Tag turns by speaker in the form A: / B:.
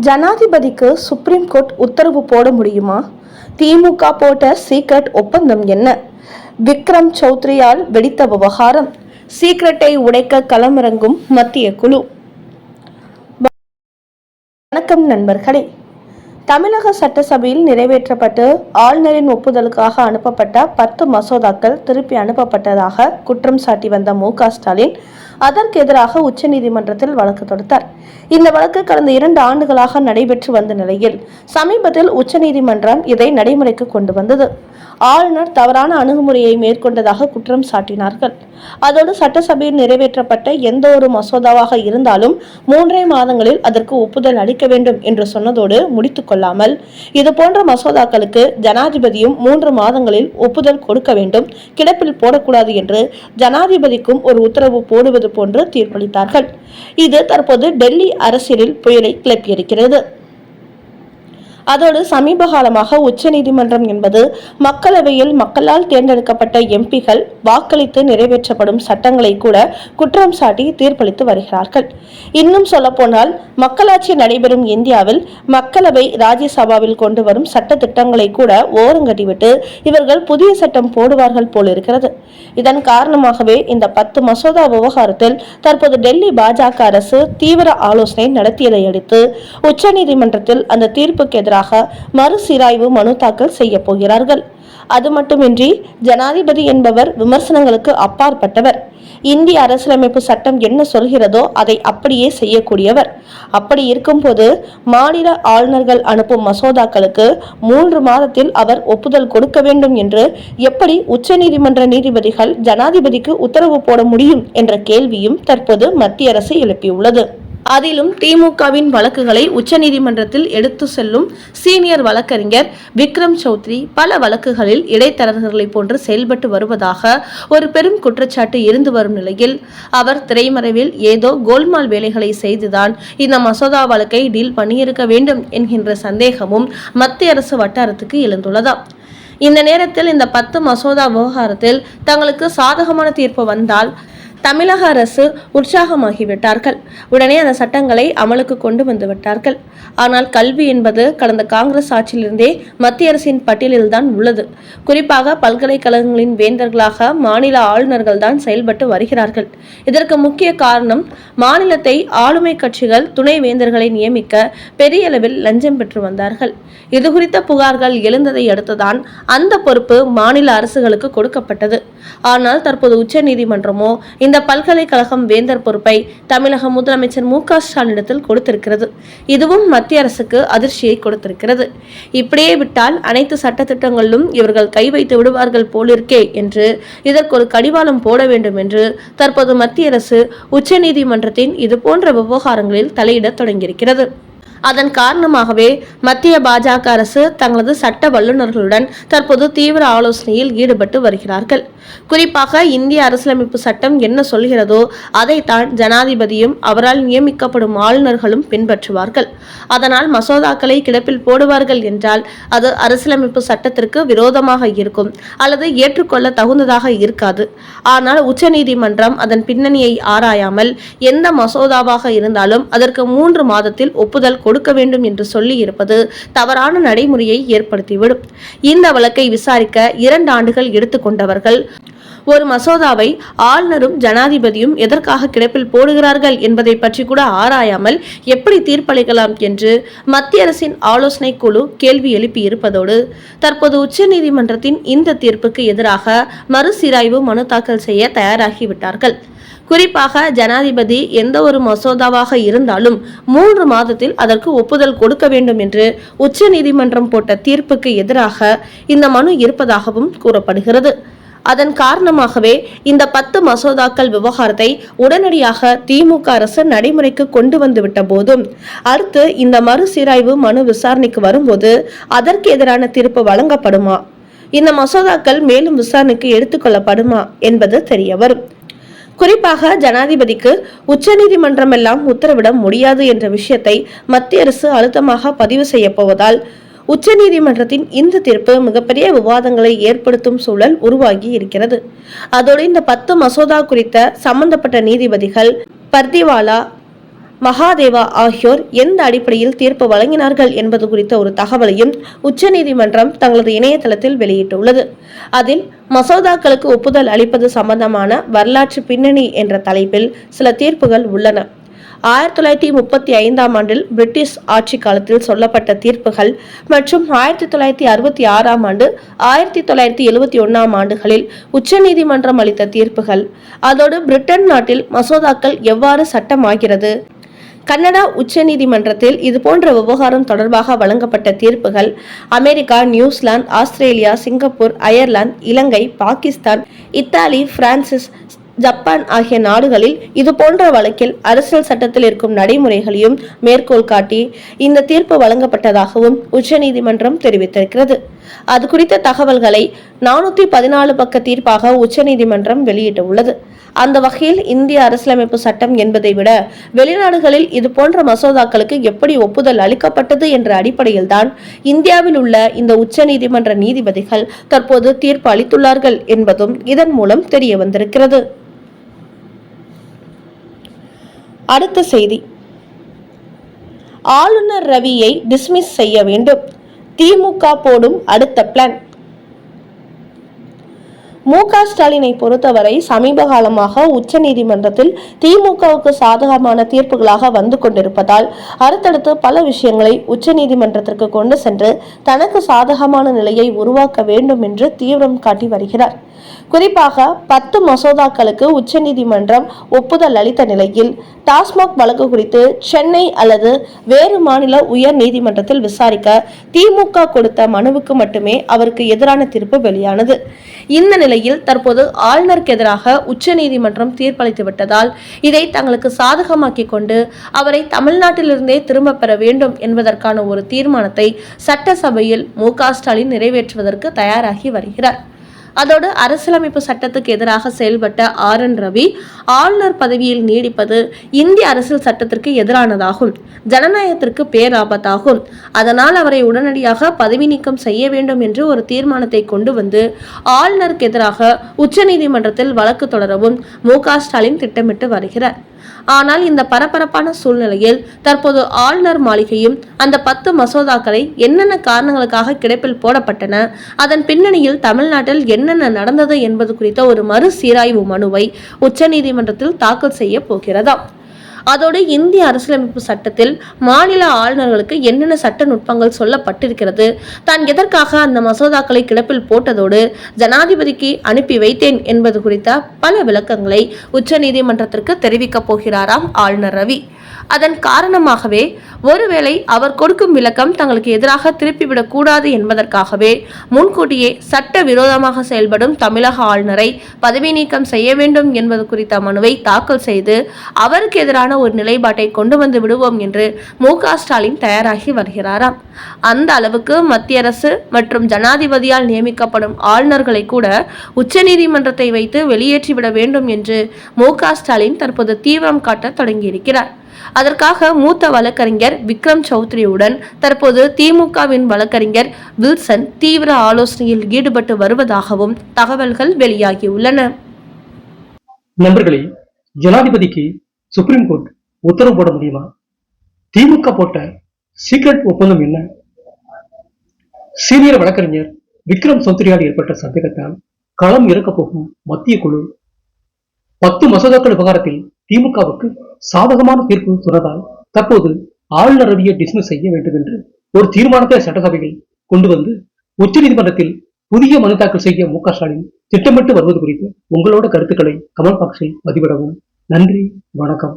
A: ஜனாதிபதிக்கு supreme court உத்தரவு போட முடியுமா? திமுக போட்ட சீக்ரெட் ஒப்பந்தம் என்ன? விக்ரம் சௌத்ரியால் வெடித்த விவகாரம். சீக்ரெட்டை உடைக்க களமிறங்கும் மத்திய குழு. வணக்கம் நண்பர்களே. தமிழக சட்டசபையில் நிறைவேற்றப்பட்டு ஆளுநரின் ஒப்புதலுக்காக அனுப்பப்பட்ட பத்து மசோதாக்கள் திருப்பி அனுப்பப்பட்டதாக குற்றம் சாட்டி வந்த மு ஸ்டாலின் அதற்கு எதிராக உச்சநீதிமன்றத்தில் வழக்கு தொடுத்தார். இந்த வழக்கு கடந்த இரண்டு ஆண்டுகளாக நடைபெற்று வந்த நிலையில் சமீபத்தில் உச்சநீதிமன்றம் இதை நடைமுறைக்கு கொண்டு வந்தது. ஆளுநர் தவறான அணுகுமுறையை மேற்கொண்டதாக குற்றம் சாட்டினார்கள். அதோடு சட்டசபையில் நிறைவேற்றப்பட்ட எந்த ஒரு மசோதாவாக இருந்தாலும் மூன்றே மாதங்களில் அதற்கு ஒப்புதல் அளிக்க வேண்டும் என்று சொன்னதோடு முடித்துக் கொள்ளாமல் இது போன்ற மசோதாக்களுக்கு ஜனாதிபதியும் மூன்று மாதங்களில் ஒப்புதல் கொடுக்க வேண்டும் கிடப்பில் போடக்கூடாது என்று ஜனாதிபதிக்கும் ஒரு உத்தரவு போடுவது போன்று தீர்ப்பளித்தார்கள். இது தற்போது டெல்லி அரசியலில் புயலை கிளப்பியிருக்கிறது. அதோடு சமீப காலமாக உச்சநீதிமன்றம் என்பது மக்களவையில் மக்களால் தேர்ந்தெடுக்கப்பட்ட எம்பிகள் வாக்களித்து நிறைவேற்றப்படும் சட்டங்களை கூட குற்றம் சாட்டி தீர்ப்பளித்து வருகிறார்கள். இன்னும் சொல்லப்போனால் மக்களாட்சி நடைபெறும் இந்தியாவில் மக்களவை ராஜ்யசபாவில் கொண்டு வரும் சட்ட திட்டங்களை கூட ஓரங்கட்டிவிட்டு இவர்கள் புதிய சட்டம் போடுவார்கள் போல் இருக்கிறது இதன் காரணமாகவே இந்த பத்து மசோதா விவகாரத்தில் தற்போது டெல்லி பாஜக அரசு தீவிர ஆலோசனை நடத்தியதை அடுத்து உச்சநீதிமன்றத்தில் அந்த தீர்ப்புக்கு எதிராக மறுசீராய்வு மனு தாக்கல் செய்ய போகிறார்கள். அது மட்டுமின்றி ஜனாதிபதி என்பவர் விமர்சனங்களுக்கு அப்பாற்பட்டவர். இந்திய அரசியலமைப்பு சட்டம் என்ன சொல்கிறதோ அதை அப்படியே செய்யக்கூடியவர். அப்படி இருக்கும்போது மாநில ஆளுநர்கள் அனுப்பும் மசோதாக்களுக்கு மூன்று மாதத்தில் அவர் ஒப்புதல் கொடுக்க வேண்டும் என்று எப்படி உச்சநீதிமன்ற நீதிபதிகள் ஜனாதிபதிக்கு உத்தரவு போட முடியும் என்ற கேள்வியும் தற்போது மத்திய அரசு எழுப்பியுள்ளது. அதிலும் திமுகவின் வழக்குகளை உச்சநீதிமன்றத்தில் எடுத்து செல்லும் சீனியர் வழக்கறிஞர் விக்ரம் சௌத்ரி பல வழக்குகளில் இடைத்தரகர்களை போன்று செயல்பட்டு வருவதாக ஒரு பெரும் குற்றச்சாட்டு இருந்து வரும் நிலையில் அவர் திரைமறைவில் ஏதோ கோல்மால் வேலைகளை செய்துதான் இந்த மசோதா வழக்கை டீல் பண்ணியிருக்க வேண்டும் என்கின்ற சந்தேகமும் மத்திய அரசு வட்டாரத்துக்கு எழுந்துள்ளதாம். இந்த நேரத்தில் இந்த பத்து மசோதா விவகாரத்தில் தங்களுக்கு சாதகமான தீர்ப்பு வந்தால் தமிழக அரசு உற்சாகமாகிவிட்டார்கள். உடனே அந்த சட்டங்களை அமலுக்கு கொண்டு வந்து விட்டார்கள். ஆனால் கல்வி என்பது கடந்த காங்கிரஸ் ஆட்சியிலிருந்தே மத்திய அரசின் பட்டியலில்தான் உள்ளது. குறிப்பாக பல்கலைக்கழகங்களின் வேந்தர்களாக மாநில ஆளுநர்கள் தான் செயல்பட்டு வருகிறார்கள். இதற்கு முக்கிய காரணம் மாநிலத்தை ஆளுமை கட்சிகள் துணை வேந்தர்களை நியமிக்க பெரிய அளவில் லஞ்சம் பெற்று வந்தார்கள். இது குறித்த புகார்கள் எழுந்ததை அடுத்துதான் அந்த பொறுப்பு மாநில அரசுகளுக்கு கொடுக்கப்பட்டது. ஆனால் தற்போது உச்சநீதிமன்றமோ இந்த இந்த பல்கலைக்கழகம் வேந்தர் பொறுப்பை தமிழக முதலமைச்சர் மு க ஸ்டாலினிடத்தில் கொடுத்திருக்கிறது. இதுவும் மத்திய அரசுக்கு அதிர்ச்சியை கொடுத்திருக்கிறது. இப்படியே விட்டால் அனைத்து சட்டத்திட்டங்களிலும் இவர்கள் கை வைத்து விடுவார்கள் போலிருக்கே என்று இதற்கு ஒரு கடிவாளம் போட வேண்டும் என்று தற்போது மத்திய அரசு உச்சநீதிமன்றத்தின் இது போன்ற விவகாரங்களில் தலையிடத் தொடங்கியிருக்கிறது. அதன் காரணமாகவே மத்திய பாஜக அரசு தங்களது சட்ட வல்லுநர்களுடன் தற்போது தீவிர ஆலோசனையில் ஈடுபட்டு வருகிறார்கள். குறிப்பாக இந்திய அரசியலமைப்பு சட்டம் என்ன சொல்கிறதோ அதைத்தான் ஜனாதிபதியும் அவரால் நியமிக்கப்படும் ஆளுநர்களும் பின்பற்றுவார்கள். அதனால் மசோதாக்களை கிடப்பில் போடுவார்கள் என்றால் அது அரசியலமைப்பு சட்டத்திற்கு விரோதமாக இருக்கும் அல்லது ஏற்றுக்கொள்ள தகுந்ததாக இருக்காது. ஆனால் உச்சநீதிமன்றம் அதன் பின்னணியை ஆராயாமல் எந்த மசோதாவாக இருந்தாலும் அதற்கு மூன்று மாதத்தில் ஒப்புதல் கொடுக்க வேண்டும் என்று சொல்லி இருப்பது தவறான நடைமுறையை ஏற்படுத்திவிடும். இந்த வழக்கை விசாரிக்க இரண்டு ஆண்டுகள் எடுத்துக்கொண்டவர்கள் ஒரு மசோதாவை ஆளுநரும் ஜனாதிபதியும் எதற்காக கிடப்பில் போடுகிறார்கள் என்பதை பற்றி கூட ஆராயாமல் எப்படி தீர்ப்பளிக்கலாம் என்று மத்திய அரசின் ஆலோசனை குழு கேள்வி எழுப்பி இருப்பதோடு தற்போது உச்சநீதிமன்றத்தின் இந்த தீர்ப்புக்கு எதிராக மறுசீராய்வு மனு தாக்கல் செய்ய தயாராகிவிட்டார்கள். குறிப்பாக ஜனாதிபதி எந்த ஒரு மசோதாவாக இருந்தாலும் மூன்று மாதத்தில் அதற்கு ஒப்புதல் கொடுக்க வேண்டும் என்று உச்சநீதிமன்றம் போட்ட தீர்ப்புக்கு எதிராக இந்த மனு இருப்பதாகவும் கூறப்படுகிறது. அதன் காரணமாகவே இந்த பத்து மசோதாக்கள் விவகாரத்தை உடனடியாக திமுக அரசு நடைமுறைக்கு கொண்டு வந்துவிட்ட போதும். அடுத்து இந்த மறுசீராய்வு மனு விசாரணைக்கு வரும்போது அதற்கு எதிரான தீர்ப்பு வழங்கப்படுமா? இந்த மசோதாக்கள் மேலும் விசாரணைக்கு எடுத்துக்கொள்ளப்படுமா என்பது தெரியவரும். குறிப்பாக ஜனாதிபதிக்கு உச்சநீதிமன்றம் எல்லாம் உத்தரவிட முடியாது என்ற விஷயத்தை மத்திய அரசு அழுத்தமாக பதிவு செய்யப்போவதால் உச்சநீதிமன்றத்தின் இந்த தீர்ப்பு மிகப்பெரிய விவாதங்களை ஏற்படுத்தும் சூழல் உருவாகி இருக்கிறது. அதோடு இந்த பத்து மசோதா குறித்த சம்பந்தப்பட்ட நீதிபதிகள் பர்திவாலா மகாதேவா ஆகியோர் எந்த அடிப்படையில் தீர்ப்பு வழங்கினார்கள் என்பது குறித்த ஒரு தகவலையும் உச்சநீதிமன்றம் தங்களது இணையதளத்தில் வெளியிட்டுள்ளது. அதில் மசோதாக்களுக்கு ஒப்புதல் அளிப்பது சம்பந்தமான வரலாற்று பின்னணி என்ற தலைப்பில் சில தீர்ப்புகள் உள்ளன. ஆயிரத்தி தொள்ளாயிரத்தி முப்பத்தி ஐந்தாம் ஆண்டில் பிரிட்டிஷ் ஆட்சி காலத்தில் சொல்லப்பட்ட தீர்ப்புகள் மற்றும் ஆயிரத்தி தொள்ளாயிரத்தி அறுபத்தி ஆறாம் ஆண்டு ஆயிரத்தி தொள்ளாயிரத்தி எழுபத்தி ஒன்னாம் ஆண்டுகளில் உச்சநீதிமன்றம் அளித்த தீர்ப்புகள். அதோடு பிரிட்டன் நாட்டில் மசோதாக்கள் எவ்வாறு சட்டமாகிறது கனடா உச்சநீதிமன்றத்தில் இதுபோன்ற விவகாரம் தொடர்பாக வழங்கப்பட்ட தீர்ப்புகள் America New Zealand Australia Singapore Ireland Ilangai Pakistan Italy France Japan ஆகிய நாடுகளில் இது போன்ற வழக்கில் அரசியல் சட்டத்தில் இருக்கும் நடைமுறைகளையும் மேற்கோள் காட்டி இந்த தீர்ப்பு வழங்கப்பட்டதாகவும் உச்சநீதிமன்றம் தெரிவித்திருக்கிறது. அது குறித்த தகவல்களை நானூத்தி பதினாலு பக்க தீர்ப்பாக உச்சநீதிமன்றம் வெளியிட்டுள்ளது. அந்த வகையில் இந்திய அரசியலமைப்பு சட்டம் என்பதை விட வெளிநாடுகளில் இது போன்ற மசோதாக்களுக்கு எப்படி ஒப்புதல் அளிக்கப்பட்டது என்ற அடிப்படையில்தான் இந்தியாவில் உள்ள இந்த உச்சநீதிமன்ற நீதிபதிகள் தற்போது தீர்ப்பு அளித்துள்ளார்கள் என்பதும் இதன் மூலம் தெரிய வந்திருக்கிறது. அடுத்த செய்தி. ஆளுநர் ரவியை டிஸ்மிஸ் செய்ய வேண்டும். திமுக போடும் அடுத்த பிளான் மு க ஸ்டாலினை பொறுத்தவரை சமீப காலமாக உச்சநீதிமன்றத்தில் திமுகவுக்கு சாதகமான தீர்ப்புகளாக வந்து கொண்டிருப்பதால் அடுத்தடுத்து பல விஷயங்களை உச்சநீதிமன்றத்திற்கு கொண்டு சென்று தனக்கு சாதகமான நிலையை உருவாக்க வேண்டும் என்று தீவிரம் காட்டி வருகிறார். குறிப்பாக பத்து மசோதாக்களுக்கு உச்சநீதிமன்றம் ஒப்புதல் அளித்த நிலையில் டாஸ்மாக் வழக்கு குறித்து சென்னை அல்லது வேறு மாநில உயர் நீதிமன்றத்தில் விசாரிக்க திமுக கொடுத்த மனுவுக்கு மட்டுமே அவருக்கு எதிரான தீர்ப்பு வெளியானது. இந்த நிலை நிலையில் தற்போது ஆளுநருக்கு எதிராக உச்சநீதிமன்றம் தீர்ப்பளித்து விட்டதால் இதை தங்களுக்கு சாதகமாக்கிக் கொண்டு அவரை தமிழ்நாட்டிலிருந்தே திரும்ப பெற வேண்டும் என்பதற்கான ஒரு தீர்மானத்தை சட்டசபையில் மு ஸ்டாலின் நிறைவேற்றுவதற்கு தயாராகி வருகிறார். அதோடு அரசியலமைப்பு சட்டத்துக்கு எதிராக செயல்பட்ட ஆர் என் ரவி ஆளுநர் பதவியில் நீடிப்பது இந்திய அரசியல் சட்டத்திற்கு எதிரானதாகும். ஜனநாயகத்திற்கு பேராபத்தாகும் அதனால் அவரை உடனடியாக பதவி நீக்கம் செய்ய வேண்டும் என்று ஒரு தீர்மானத்தை கொண்டு வந்து ஆளுநருக்கு எதிராக உச்சநீதிமன்றத்தில் வழக்கு தொடரவும் மு ஸ்டாலின் திட்டமிட்டு வருகிறார். ஆனால் இந்த பரபரப்பான சூழ்நிலையில் தற்போது ஆளுநர் மாளிகையும் அந்த பத்து மசோதாக்களை என்னென்ன காரணங்களுக்காக கிடப்பில் போடப்பட்டன அதன் பின்னணியில் தமிழ்நாட்டில் என்னென்ன நடந்தது என்பது குறித்த ஒரு மறுசீராய்வு மனுவை உச்சநீதிமன்றத்தில் தாக்கல் செய்ய போகிறதாம். அதோடு இந்திய அரசியலமைப்பு சட்டத்தில் மாநில ஆளுநர்களுக்கு என்னென்ன சட்ட நுட்பங்கள் சொல்லப்பட்டிருக்கிறது? தான் எதற்காக அந்த மசோதாக்களை கிடப்பில் போட்டதோடு ஜனாதிபதிக்கு அனுப்பி வைத்தேன் என்பது குறித்த பல விளக்கங்களை உச்சநீதிமன்றத்திற்கு தெரிவிக்கப் போகிறாராம் ஆளுநர் ரவி. அதன் காரணமாகவே ஒருவேளை அவர் கொடுக்கும் விளக்கம் தங்களுக்கு எதிராக திருப்பிவிடக்கூடாது என்பதற்காகவே முன்கூட்டியே சட்ட விரோதமாக செயல்படும் தமிழக ஆளுநரை பதவி நீக்கம் செய்ய வேண்டும் என்பது குறித்த மனுவை தாக்கல் செய்து அவருக்கு எதிரான சரியான ஒரு நிலைப்பாட்டை கொண்டு வந்து விடுவோம் என்று மு ஸ்டாலின் தயாராகி வருகிறாராம். அந்த அளவுக்கு மத்திய அரசு மற்றும் ஜனாதிபதியால் நியமிக்கப்படும் ஆளுநர்களை கூட உச்சநீதிமன்றத்தை வைத்து வெளியேற்றிவிட வேண்டும் என்று மு ஸ்டாலின் தற்போது தீவிரம் காட்ட தொடங்கியிருக்கிறார். அதற்காக மூத்த வழக்கறிஞர் விக்ரம் சௌத்ரியுடன் தற்போது திமுகவின் வழக்கறிஞர் வில்சன் தீவிர ஆலோசனையில் ஈடுபட்டு வருவதாகவும் தகவல்கள் வெளியாகியுள்ளன.
B: நண்பர்களே ஜனாதிபதிக்கு சுப்ரீம் கோர்ட் உத்தரவு போட முடியுமா? திமுக போட்ட சீக்ரெட் ஒப்பந்தம் என்ன? சீனியர் வழக்கறிஞர் விக்ரம் சௌத்ரியால் ஏற்பட்ட சந்தேகத்தால் களம் இறக்க போகும் மத்திய குழு பத்து மசோதாக்கள் விவகாரத்தில் திமுகவுக்கு சாதகமான தீர்ப்பு சொன்னதால் தற்போது ஆளுநர் ரவியை டிஸ்மிஸ் செய்ய வேண்டும் என்று ஒரு தீர்மானத்தை சட்டசபையில் கொண்டு வந்து உச்சநீதிமன்றத்தில் புதிய மனு தாக்கல் செய்ய மு ஸ்டாலின் திட்டமிட்டு வருவது குறித்து உங்களோட கருத்துக்களை கமெண்ட் பாக்ஸில் பதிவிடவும். நன்றி வணக்கம்.